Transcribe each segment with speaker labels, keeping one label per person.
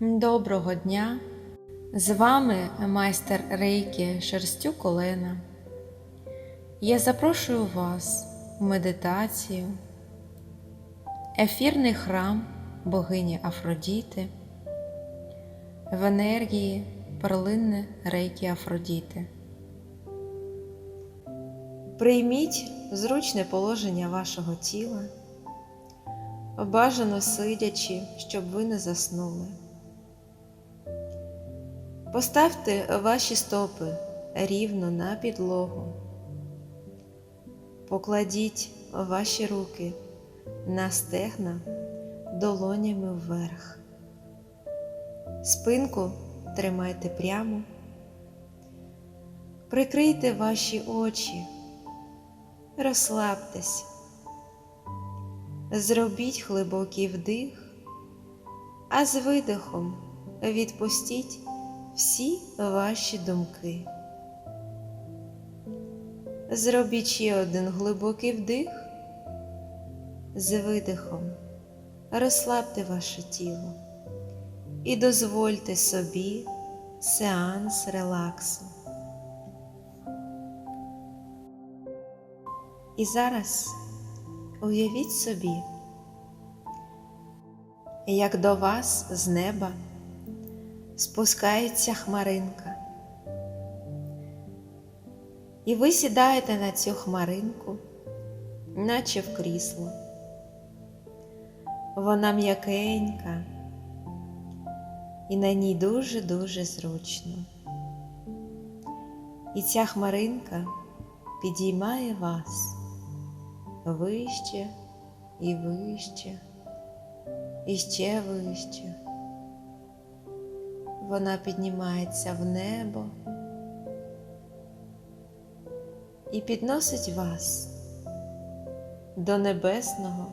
Speaker 1: Доброго дня! З вами майстер Рейки Шерстюк Олена. Я запрошую вас у медитацію, ефірний храм богині Афродіти, в енергії перлинне рейки Афродіти. Прийміть зручне положення вашого тіла, бажано сидячи, щоб ви не заснули. Поставте ваші стопи рівно на підлогу. Покладіть ваші руки на стегна долонями вверх. Спинку тримайте прямо. Прикрийте ваші очі, розслабтесь. Зробіть глибокий вдих, а з видихом відпустіть всі ваші думки. Зробіть ще один глибокий вдих, з видихом розслабте ваше тіло і дозвольте собі сеанс релаксу. І зараз уявіть собі, як до вас з неба спускається хмаринка. І ви сідаєте на цю хмаринку, наче в крісло. Вона м'якенька, і на ній дуже-дуже зручно. І ця хмаринка підіймає вас вище і вище, і ще вище вона піднімається в небо і підносить вас до небесного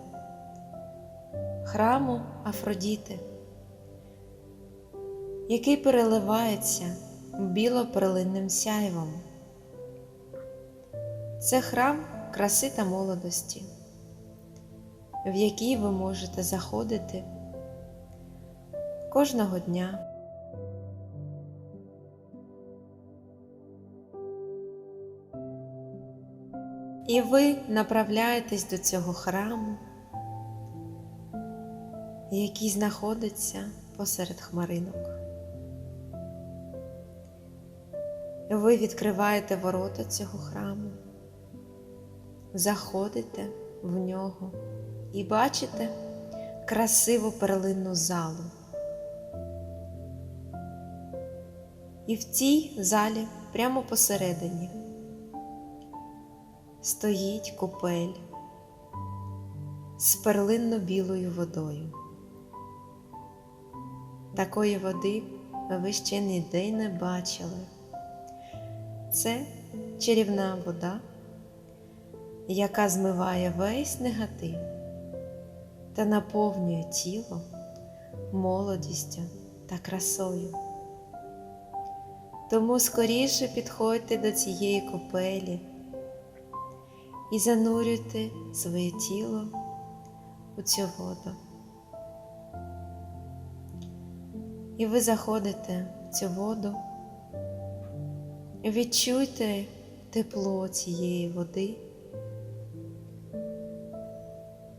Speaker 1: храму Афродіти, який переливається біло-перлинним сяйвом. Це храм краси та молодості, в який ви можете заходити кожного дня. І ви направляєтесь до цього храму, який знаходиться посеред хмаринок. Ви відкриваєте ворота цього храму, заходите в нього і бачите красиву перлинну залу. І в цій залі прямо посередині стоїть купель з перлинно-білою водою. Такої води ви ще ніде не бачили. Це чарівна вода, яка змиває весь негатив та наповнює тіло молодістю та красою. Тому скоріше підходьте до цієї купелі і занурюйте своє тіло у цю воду. І ви заходите в цю воду, відчуйте тепло цієї води,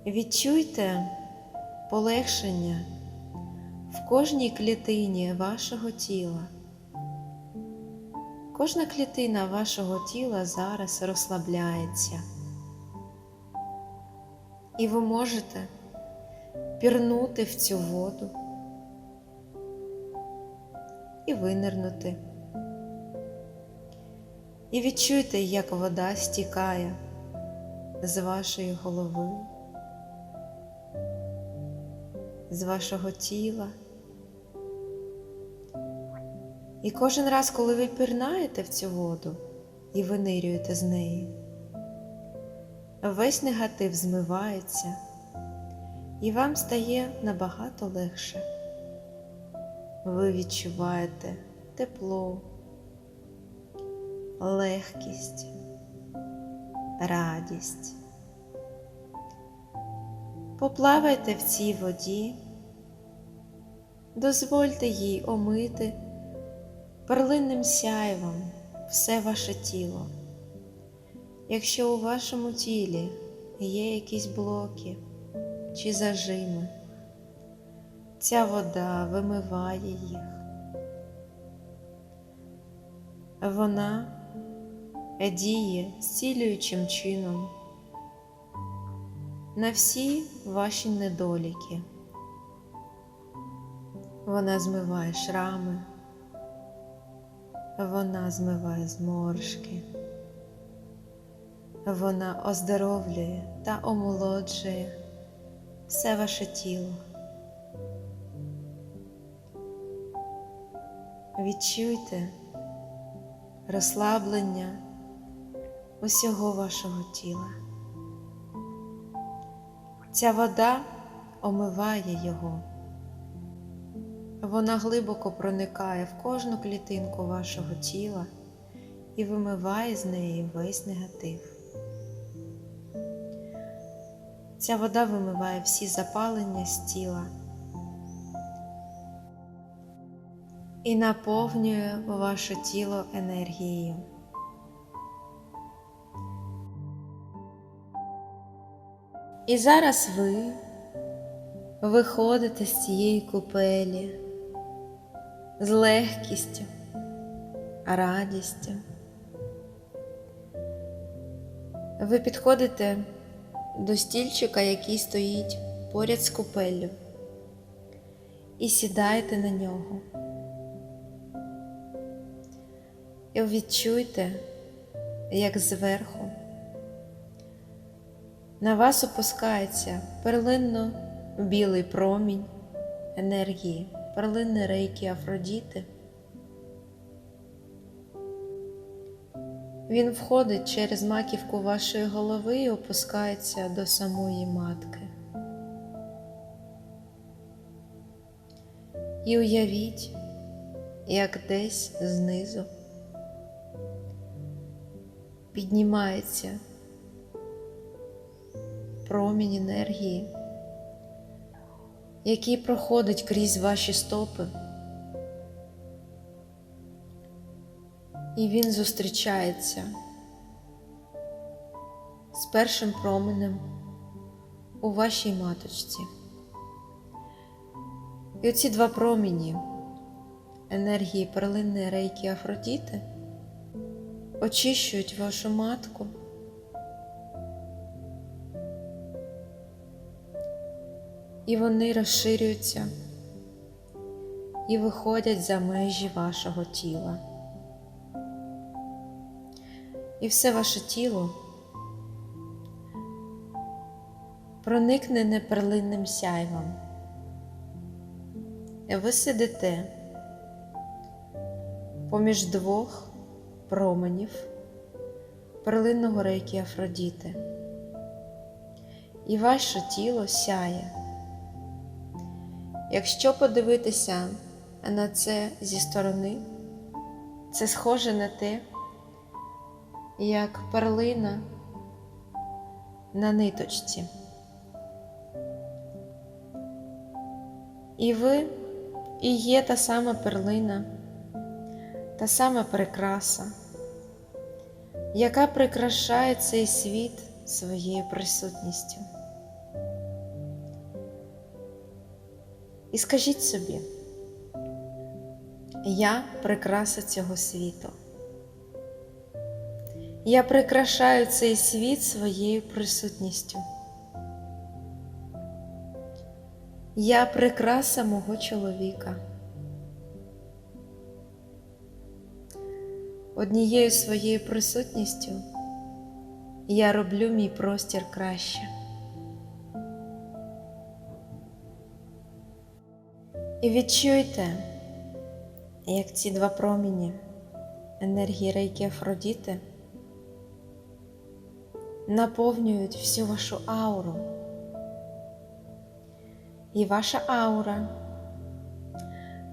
Speaker 1: відчуйте полегшення в кожній клітині вашого тіла. Кожна клітина вашого тіла зараз розслабляється, і ви можете пірнути в цю воду і винирнути. І відчуйте, як вода стікає з вашої голови, з вашого тіла. І кожен раз, коли ви пірнаєте в цю воду і винирюєте з неї, весь негатив змивається, і вам стає набагато легше. Ви відчуваєте тепло, легкість, радість. Поплавайте в цій воді дозвольте їй омити перлинним сяйвом все ваше тіло. Якщо у вашому тілі є якісь блоки чи зажими, ця вода вимиває їх. Вона діє зцілюючим чином на всі ваші недоліки. Вона змиває шрами, вона змиває зморшки, вона оздоровлює та омолоджує все ваше тіло. Відчуйте розслаблення усього вашого тіла. Ця вода омиває його. Вона глибоко проникає в кожну клітинку вашого тіла і вимиває з неї весь негатив. Ця вода вимиває всі запалення з тіла і наповнює ваше тіло енергією. І зараз ви виходите з цієї купелі з легкістю, радістю. Ви підходите до стільчика, який стоїть поряд з купеллю, і сідаєте на нього. І відчуйте, як зверху на вас опускається перлинно білий промінь енергії, перлинний рейки Афродіти. Він входить через маківку вашої голови і опускається до самої матки. І уявіть, як десь знизу піднімається промінь енергії, який проходить крізь ваші стопи, і він зустрічається з першим променем у вашій маточці. І оці два промені енергії перлинної рейки Афродіти очищують вашу матку. І вони розширюються і виходять за межі вашого тіла. І все ваше тіло проникнене перлинним сяйвом. Ви сидите поміж двох променів перлинного рейки Афродіти, і ваше тіло сяє. Якщо подивитися на це зі сторони, це схоже на те, як перлина на ниточці. І ви і є та сама перлина, та сама прикраса, яка прикрашає цей світ своєю присутністю. І скажіть собі, я прикраса цього світу. Я прикрашаю цей світ своєю присутністю. Я прикраса мого чоловіка. Однією своєю присутністю я роблю мій простір краще. І відчуйте, як ці два проміні енергії рейки Афродіти наповнюють всю вашу ауру. І ваша аура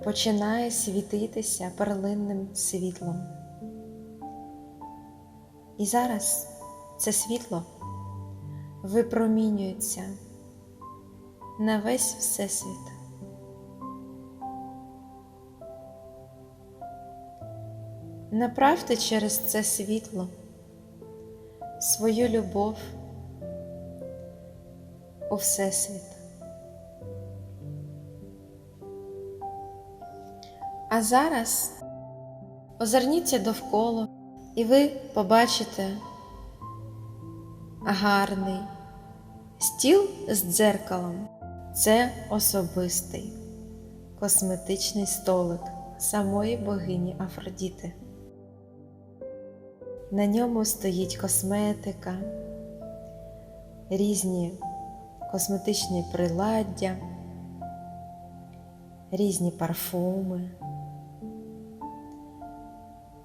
Speaker 1: починає світитися перлинним світлом. І зараз це світло випромінюється на весь Всесвіт. Направте через це світло свою любов у Всесвіт. А зараз озирніться довкола, і ви побачите гарний стіл з дзеркалом. Це особистий косметичний столик самої богині Афродіти. На ньому стоїть косметика, різні косметичні приладдя, різні парфуми.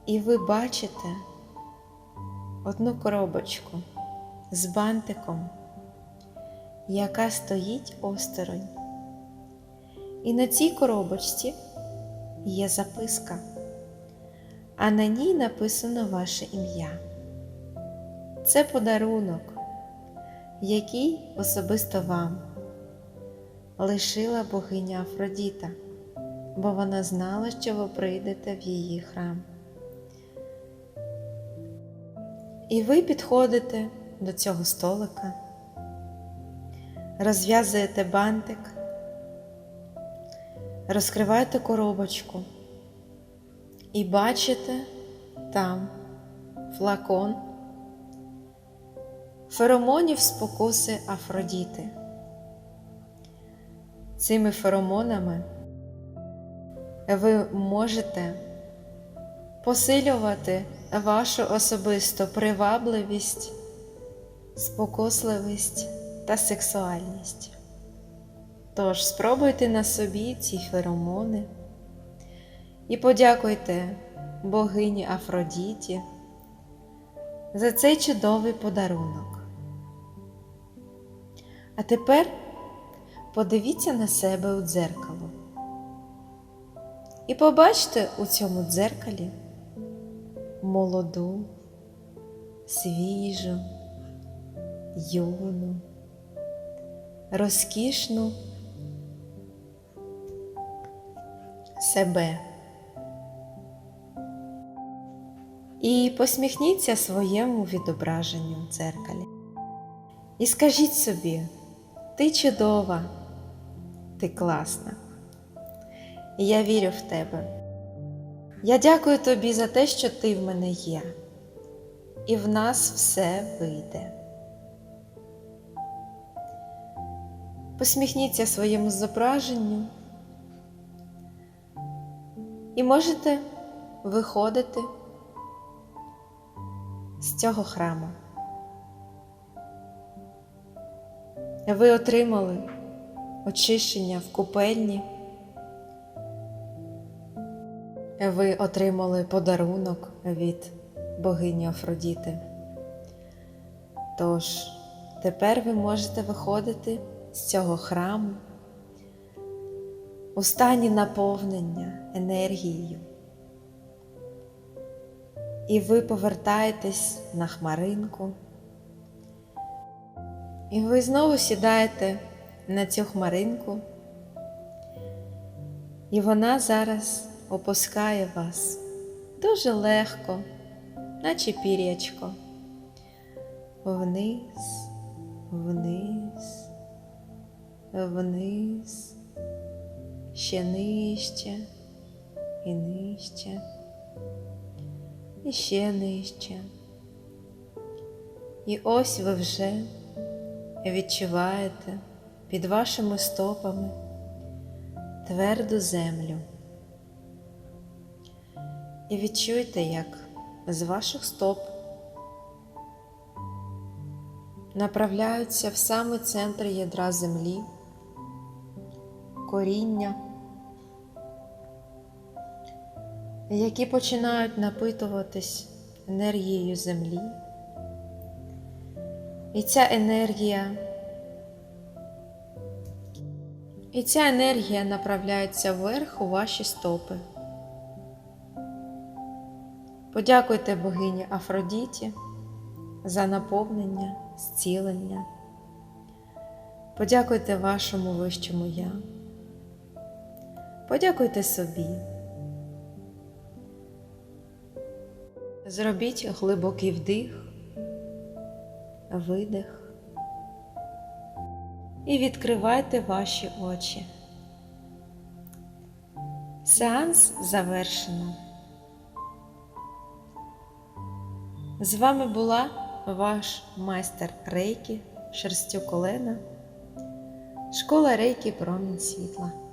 Speaker 1: І ви бачите одну коробочку з бантиком, яка стоїть осторонь. І на цій коробочці є записка, а на ній написано ваше ім'я. Це подарунок, який особисто вам лишила богиня Афродіта, бо вона знала, що ви прийдете в її храм. І ви підходите до цього столика, розв'язуєте бантик, розкриваєте коробочку і бачите там флакон феромонів спокуси Афродіти. Цими феромонами ви можете посилювати вашу особисту привабливість, спокусливість та сексуальність. Тож спробуйте на собі ці феромони і подякуйте богині Афродіті за цей чудовий подарунок. А тепер подивіться на себе у дзеркало і побачте у цьому дзеркалі молоду, свіжу, юну, розкішну себе. І посміхніться своєму відображенню в дзеркалі. І скажіть собі, ти чудова, ти класна. Я вірю в тебе. Я дякую тобі за те, що ти в мене є, і в нас все вийде. Посміхніться своєму зображенню і можете виходити з цього храму. Ви отримали очищення в купельні. Ви отримали подарунок від богині Афродіти. Тож тепер ви можете виходити з цього храму у стані наповнення енергією. І ви повертаєтесь на хмаринку, і ви знову сідаєте на цю хмаринку, і вона зараз опускає вас дуже легко, наче пір'ячко, вниз, вниз, вниз, ще нижче і нижче, і ще нижче. І ось ви вже відчуваєте під вашими стопами тверду землю. І відчуйте, як з ваших стоп направляються в самий центр ядра землі, коріння, які починають напитуватись енергією землі. І ця енергія, і ця енергія направляється вверх у ваші стопи. Подякуйте богині Афродіті за наповнення, зцілення. Подякуйте вашому вищому я. Подякуйте собі. Зробіть глибокий вдих, видих і відкривайте ваші очі. Сеанс завершено. З вами була ваш майстер Рейкі Шерстюк Олена, школа Рейкі Промінь світла.